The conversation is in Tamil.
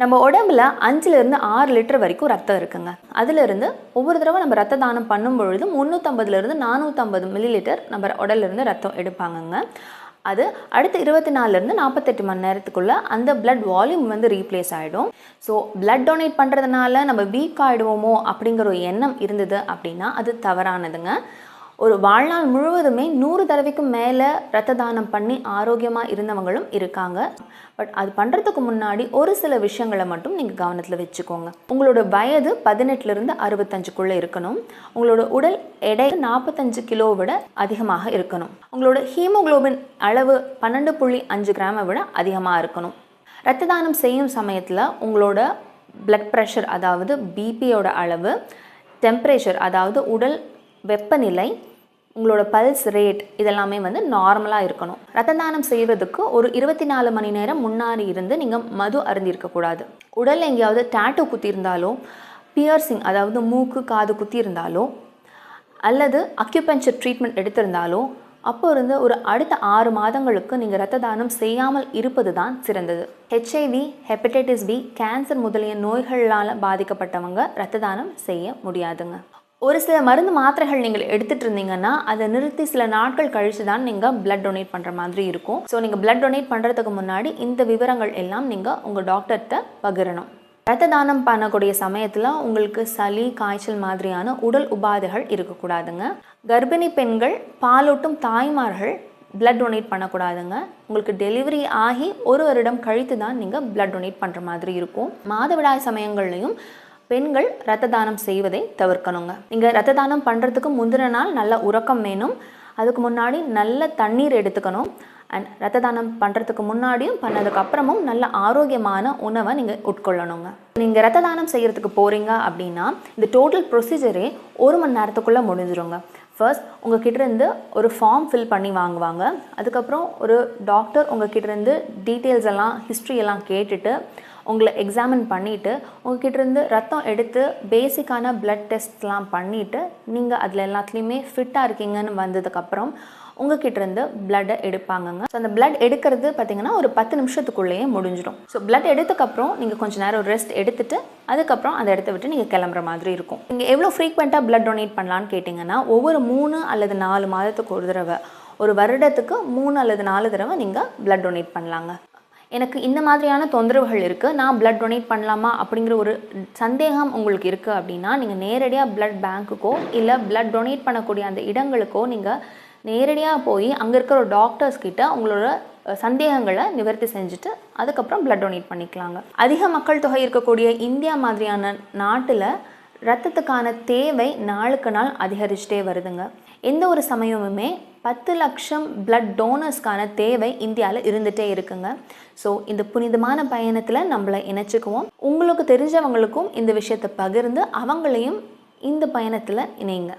நம்ம உடம்புல அஞ்சுலேருந்து ஆறு லிட்டர் வரைக்கும் ரத்தம் இருக்குங்க. அதிலிருந்து ஒவ்வொரு தடவை நம்ம ரத்த தானம் பண்ணும் பொழுது முந்நூற்றம்பதுலேருந்து நானூற்றம்பது மில்லி லிட்டர் நம்ம உடல்லிருந்து ரத்தம் எடுப்பாங்கங்க. அது அடுத்த இருபத்தி நாலுலேருந்து நாற்பத்தெட்டு மணி நேரத்துக்குள்ளே அந்த பிளட் வால்யூம் வந்து ரீப்ளேஸ் ஆகிடும் ஸோ பிளட் டொனேட் பண்ணுறதுனால நம்ம வீக் ஆகிடுவோமோ அப்படிங்கிற ஒரு எண்ணம் இருந்தது அப்படின்னா அது தவறானதுங்க. ஒரு வாழ்நாள் முழுவதுமே நூறு தடவைக்கும் மேலே ரத்த தானம் பண்ணி ஆரோக்கியமாக இருந்தவங்களும் இருக்காங்க. பட் அது பண்ணுறதுக்கு முன்னாடி ஒரு சில விஷயங்களை மட்டும் நீங்கள் கவனத்தில் வச்சுக்கோங்க. உங்களோட வயது பதினெட்டுலேருந்து அறுபத்தஞ்சுக்குள்ளே இருக்கணும். உங்களோட உடல் எடை நாற்பத்தஞ்சு கிலோ விட அதிகமாக இருக்கணும். உங்களோட ஹீமோகுளோபின் அளவு பன்னெண்டு புள்ளி அஞ்சு கிராமை விட அதிகமாக இருக்கணும். ரத்த தானம் செய்யும் சமயத்தில் உங்களோட பிளட் ப்ரெஷர் அதாவது பிபியோட அளவு டெம்பரேச்சர் அதாவது உடல் வெப்பநிலை உங்களோட பல்ஸ் ரேட் இதெல்லாமே வந்து நார்மலாக இருக்கணும். ரத்த தானம் செய்வதுக்கு ஒரு இருபத்தி நாலு மணி நேரம் முன்னாடி இருந்து நீங்கள் மது அருந்திருக்கக்கூடாது உடல் எங்கேயாவது டேட்டூ குத்தியிருந்தாலோ பியர்சிங் அதாவது மூக்கு காது குத்தியிருந்தாலோ அல்லது அக்யூபஞ்சர் ட்ரீட்மெண்ட் எடுத்திருந்தாலோ அப்போ இருந்து ஒரு அடுத்த ஆறு மாதங்களுக்கு நீங்கள் ரத்த தானம் செய்யாமல் இருப்பது தான் சிறந்தது. ஹெச்ஐவி ஹெப்படைட்டிஸ் பி கேன்சர் முதலிய நோய்களால் பாதிக்கப்பட்டவங்க ரத்த தானம் செய்ய முடியாதுங்க. ஒரு சில மருந்து மாத்திரைகள் நீங்கள் எடுத்துட்டு இருந்தீங்கன்னா அதை நிறுத்தி சில நாட்கள் கழித்து தான் நீங்கள் பிளட் டொனேட் பண்ணுற மாதிரி இருக்கும். ஸோ நீங்கள் பிளட் டொனேட் பண்ணுறதுக்கு முன்னாடி இந்த விவரங்கள் எல்லாம் நீங்கள் உங்கள் டாக்டர்கிட்ட பகிரணும். ரத்த தானம் பண்ணக்கூடிய சமயத்தில் உங்களுக்கு சளி காய்ச்சல் மாதிரியான உடல் உபாதைகள் இருக்கக்கூடாதுங்க. கர்ப்பிணி பெண்கள் பாலூட்டும் தாய்மார்கள் பிளட் டொனேட் பண்ணக்கூடாதுங்க. உங்களுக்கு டெலிவரி ஆகி ஒரு வருடம் கழித்து தான் நீங்கள் பிளட் டொனேட் பண்ணுற மாதிரி இருக்கும். மாதவிடாய் சமயங்கள்லையும் பெண்கள் ரத்த தானம் செய்வதை தவிர்க்கணுங்க. நீங்கள் ரத்த தானம் பண்ணுறதுக்கு முந்தின நாள் நல்ல உறக்கம் வேணும். அதுக்கு முன்னாடி நல்ல தண்ணீர் எடுத்துக்கணும். அண்ட் ரத்த தானம் பண்ணுறதுக்கு முன்னாடியும் பண்ணதுக்கு அப்புறமும் நல்ல ஆரோக்கியமான உணவை நீங்கள் உட்கொள்ளணுங்க. நீங்கள் ரத்த தானம் செய்கிறதுக்கு போகிறீங்க அப்படின்னா இந்த டோட்டல் ப்ரொசீஜரே ஒரு மணி நேரத்துக்குள்ளே முடிஞ்சிருங்க. ஃபர்ஸ்ட் உங்கள் கிட்டேருந்து ஒரு ஃபார்ம் ஃபில் பண்ணி வாங்குவாங்க. அதுக்கப்புறம் ஒரு டாக்டர் உங்கள் கிட்டேருந்து டீட்டெயில்ஸ் எல்லாம் ஹிஸ்ட்ரி எல்லாம் கேட்டுட்டு உங்களை எக்ஸாமின் பண்ணிவிட்டு உங்ககிட்டருந்து ரத்தம் எடுத்து பேசிக்கான பிளட் டெஸ்ட்லாம் பண்ணிவிட்டு நீங்கள் அதில் எல்லாத்துலேயுமே ஃபிட்டாக இருக்கீங்கன்னு வந்ததுக்கப்புறம் உங்ககிட்டருந்து பிளட்டை எடுப்பாங்கங்க. ஸோ அந்த பிளட் எடுக்கிறது பார்த்தீங்கன்னா ஒரு பத்து நிமிஷத்துக்குள்ளேயே முடிஞ்சிடும். ஸோ பிளட் எடுத்தக்கப்புறம் நீங்கள் கொஞ்சம் நேரம் ரெஸ்ட் எடுத்துட்டு அதுக்கப்புறம் அந்த இடத்த விட்டு நீங்கள் கிளம்புற மாதிரி இருக்கும். நீங்கள் எவ்வளோ ஃப்ரீக்வெண்ட்டாக பிளட் டொனேட் பண்ணலான்னு கேட்டிங்கன்னா ஒவ்வொரு மூணு அல்லது நாலு மாதத்துக்கு ஒரு தடவை ஒரு வருடத்துக்கு மூணு அல்லது நாலு தடவை நீங்கள் பிளட் டொனேட் பண்ணலாங்க. எனக்கு இந்த மாதிரியான தொந்தரவுகள் இருக்குது நான் பிளட் டொனேட் பண்ணலாமா அப்படிங்கிற ஒரு சந்தேகம் உங்களுக்கு இருக்குது அப்படின்னா நீங்கள் நேரடியாக பிளட் பேங்க்குக்கோ இல்லை பிளட் டொனேட் பண்ணக்கூடிய அந்த இடங்களுக்கோ நீங்கள் நேரடியாக போய் அங்கே இருக்கிற ஒரு டாக்டர்ஸ் கிட்ட உங்களோட சந்தேகங்களை நிவர்த்தி செஞ்சுட்டு அதுக்கப்புறம் பிளட் டொனேட் பண்ணிக்கலாங்க. அதிக மக்கள் தொகை இருக்கக்கூடிய இந்தியா மாதிரியான நாட்டில் ரத்தத்துக்கான தேவை நாளுக்கு நாள் அதிகரிச்சுட்டே வருதுங்க. எந்த ஒரு சமயமுமே பத்து லட்சம் பிளட் டோனர்ஸ்க்கான தேவை இந்தியாவில் இருந்துகிட்டே இருக்குங்க. ஸோ இந்த புனிதமான பயணத்தில் நம்மளை இணைச்சிக்குவோம். உங்களுக்கு தெரிஞ்சவங்களுக்கும் இந்த விஷயத்தை பகிர்ந்து அவங்களையும் இந்த பயணத்தில் இணைங்க.